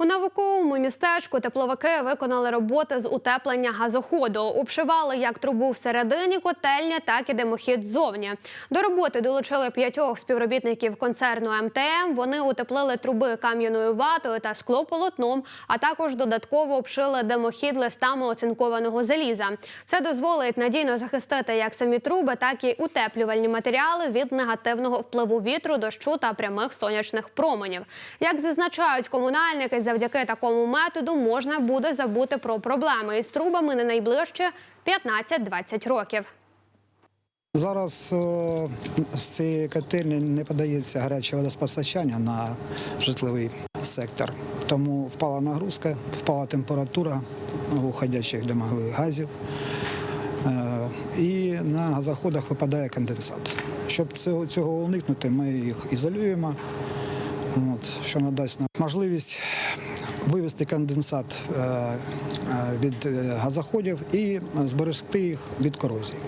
У науковому містечку тепловики виконали роботи з утеплення газоходу. Обшивали як трубу всередині котельні, так і димохід ззовні. До роботи долучили п'ятьох співробітників концерну МТМ. Вони утеплили труби кам'яною ватою та склополотном, а також додатково обшили димохід листами оцинкованого заліза. Це дозволить надійно захистити як самі труби, так і утеплювальні матеріали від негативного впливу вітру, дощу та прямих сонячних променів. Як зазначають комунальники, завдяки такому методу можна буде забути про проблеми із трубами на найближчі 15-20 років. Зараз е, з цієї котельні не подається гаряче водоспостачання на житловий сектор. Тому впала нагрузка, впала температура уходячих димових газів. Е, І на газоходах випадає конденсат. Щоб цього уникнути, ми їх ізолюємо, от, що надасть нам можливість вивести конденсат е, е, від е, газоходів і зберегти їх від корозії.